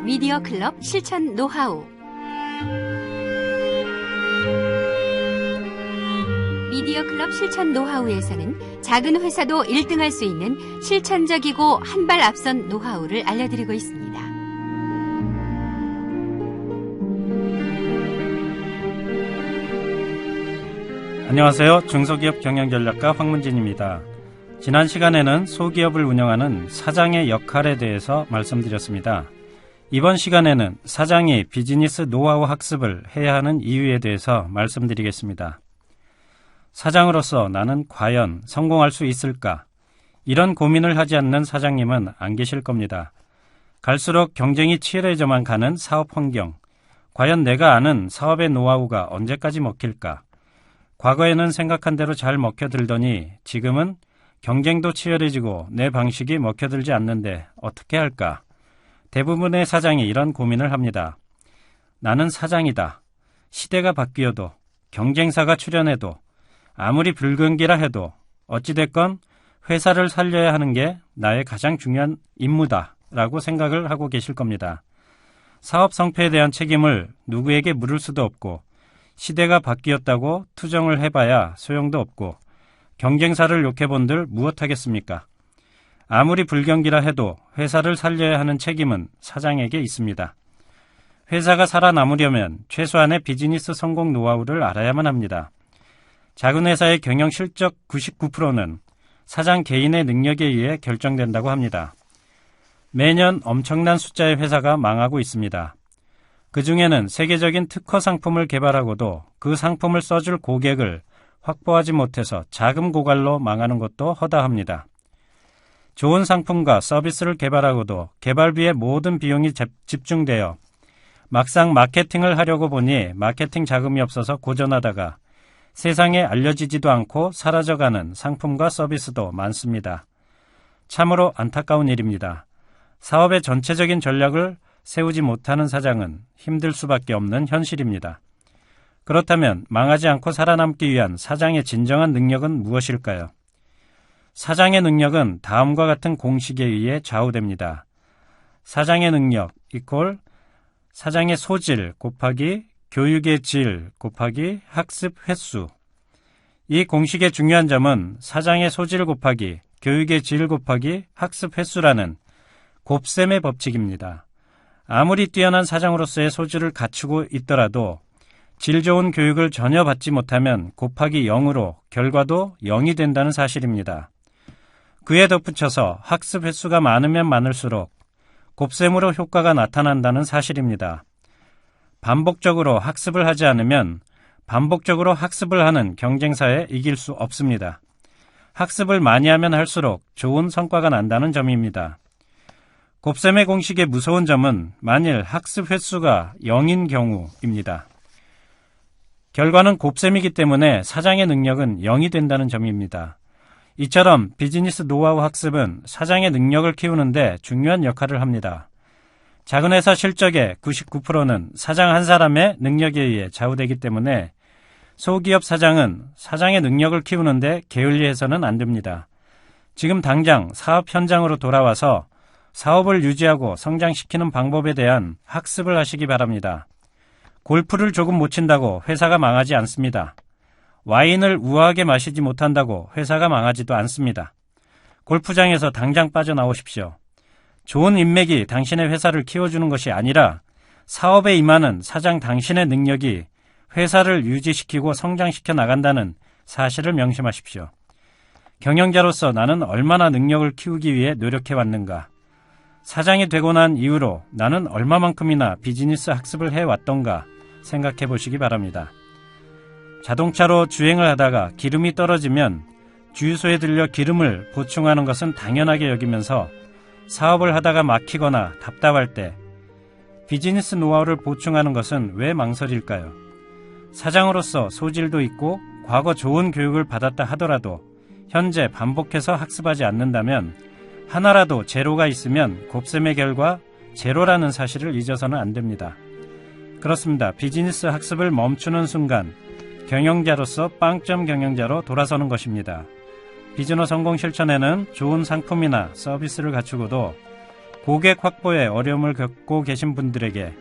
미디어 클럽 실천 노하우 미디어 클럽 실천 노하우에서는 작은 회사도 1등할 수 있는 실천적이고 한 발 앞선 노하우를 알려드리고 있습니다. 안녕하세요. 중소기업 경영전략가 황문진입니다. 지난 시간에는 소기업을 운영하는 사장의 역할에 대해서 말씀드렸습니다. 이번 시간에는 사장이 비즈니스 노하우 학습을 해야 하는 이유에 대해서 말씀드리겠습니다. 사장으로서 나는 과연 성공할 수 있을까? 이런 고민을 하지 않는 사장님은 안 계실 겁니다. 갈수록 경쟁이 치열해져만 가는 사업 환경. 과연 내가 아는 사업의 노하우가 언제까지 먹힐까? 과거에는 생각한 대로 잘 먹혀들더니 지금은 경쟁도 치열해지고 내 방식이 먹혀들지 않는데 어떻게 할까? 대부분의 사장이 이런 고민을 합니다. 나는 사장이다. 시대가 바뀌어도 경쟁사가 출현해도 아무리 불경기라 해도 어찌됐건 회사를 살려야 하는 게 나의 가장 중요한 임무다. 라고 생각을 하고 계실 겁니다. 사업 성패에 대한 책임을 누구에게 물을 수도 없고 시대가 바뀌었다고 투정을 해봐야 소용도 없고 경쟁사를 욕해본들 무엇하겠습니까? 아무리 불경기라 해도 회사를 살려야 하는 책임은 사장에게 있습니다. 회사가 살아남으려면 최소한의 비즈니스 성공 노하우를 알아야만 합니다. 작은 회사의 경영 실적 99%는 사장 개인의 능력에 의해 결정된다고 합니다. 매년 엄청난 숫자의 회사가 망하고 있습니다. 그 중에는 세계적인 특허 상품을 개발하고도 그 상품을 써줄 고객을 확보하지 못해서 자금 고갈로 망하는 것도 허다합니다. 좋은 상품과 서비스를 개발하고도 개발비의 모든 비용이 집중되어 막상 마케팅을 하려고 보니 마케팅 자금이 없어서 고전하다가 세상에 알려지지도 않고 사라져가는 상품과 서비스도 많습니다. 참으로 안타까운 일입니다. 사업의 전체적인 전략을 세우지 못하는 사장은 힘들 수밖에 없는 현실입니다. 그렇다면 망하지 않고 살아남기 위한 사장의 진정한 능력은 무엇일까요? 사장의 능력은 다음과 같은 공식에 의해 좌우됩니다. 사장의 능력 이콜 사장의 소질 곱하기 교육의 질 곱하기 학습 횟수 이 공식의 중요한 점은 사장의 소질 곱하기 교육의 질 곱하기 학습 횟수라는 곱셈의 법칙입니다. 아무리 뛰어난 사장으로서의 소질을 갖추고 있더라도 질 좋은 교육을 전혀 받지 못하면 곱하기 0으로 결과도 0이 된다는 사실입니다. 그에 덧붙여서 학습 횟수가 많으면 많을수록 곱셈으로 효과가 나타난다는 사실입니다. 반복적으로 학습을 하지 않으면 반복적으로 학습을 하는 경쟁사에 이길 수 없습니다. 학습을 많이 하면 할수록 좋은 성과가 난다는 점입니다. 곱셈의 공식의 무서운 점은 만일 학습 횟수가 0인 경우입니다. 결과는 곱셈이기 때문에 사장의 능력은 0이 된다는 점입니다. 이처럼 비즈니스 노하우 학습은 사장의 능력을 키우는데 중요한 역할을 합니다. 작은 회사 실적의 99%는 사장 한 사람의 능력에 의해 좌우되기 때문에 소기업 사장은 사장의 능력을 키우는데 게을리해서는 안 됩니다. 지금 당장 사업 현장으로 돌아와서 사업을 유지하고 성장시키는 방법에 대한 학습을 하시기 바랍니다. 골프를 조금 못 친다고 회사가 망하지 않습니다. 와인을 우아하게 마시지 못한다고 회사가 망하지도 않습니다. 골프장에서 당장 빠져나오십시오. 좋은 인맥이 당신의 회사를 키워주는 것이 아니라 사업에 임하는 사장 당신의 능력이 회사를 유지시키고 성장시켜 나간다는 사실을 명심하십시오. 경영자로서 나는 얼마나 능력을 키우기 위해 노력해 왔는가? 사장이 되고 난 이후로 나는 얼마만큼이나 비즈니스 학습을 해 왔던가 생각해 보시기 바랍니다. 자동차로 주행을 하다가 기름이 떨어지면 주유소에 들려 기름을 보충하는 것은 당연하게 여기면서 사업을 하다가 막히거나 답답할 때 비즈니스 노하우를 보충하는 것은 왜 망설일까요? 사장으로서 소질도 있고 과거 좋은 교육을 받았다 하더라도 현재 반복해서 학습하지 않는다면 하나라도 제로가 있으면 곱셈의 결과 제로라는 사실을 잊어서는 안 됩니다. 그렇습니다. 비즈니스 학습을 멈추는 순간 경영자로서 빵점 경영자로 돌아서는 것입니다. 비즈너 성공 실천에는 좋은 상품이나 서비스를 갖추고도 고객 확보에 어려움을 겪고 계신 분들에게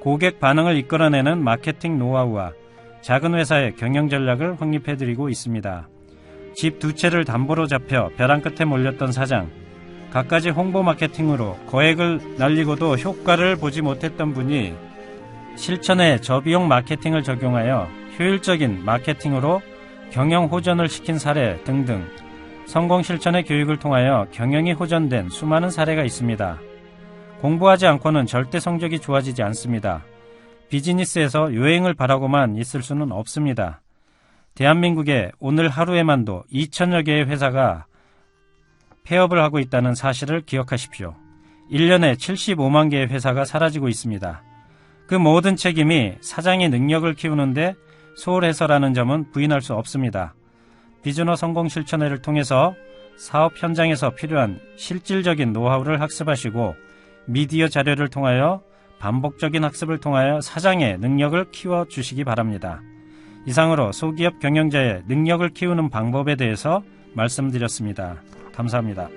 고객 반응을 이끌어내는 마케팅 노하우와 작은 회사의 경영 전략을 확립해드리고 있습니다. 집 두 채를 담보로 잡혀 벼랑 끝에 몰렸던 사장, 갖가지 홍보 마케팅으로 거액을 날리고도 효과를 보지 못했던 분이 실천에 저비용 마케팅을 적용하여 효율적인 마케팅으로 경영 호전을 시킨 사례 등등 성공 실천의 교육을 통하여 경영이 호전된 수많은 사례가 있습니다. 공부하지 않고는 절대 성적이 좋아지지 않습니다. 비즈니스에서 요행을 바라고만 있을 수는 없습니다. 대한민국에 오늘 하루에만도 2천여 개의 회사가 폐업을 하고 있다는 사실을 기억하십시오. 1년에 75만 개의 회사가 사라지고 있습니다. 그 모든 책임이 사장의 능력을 키우는데 소홀해서라는 점은 부인할 수 없습니다. 비즈너 성공 실천회를 통해서 사업 현장에서 필요한 실질적인 노하우를 학습하시고 미디어 자료를 통하여 반복적인 학습을 통하여 사장의 능력을 키워 주시기 바랍니다. 이상으로 소기업 경영자의 능력을 키우는 방법에 대해서 말씀드렸습니다. 감사합니다.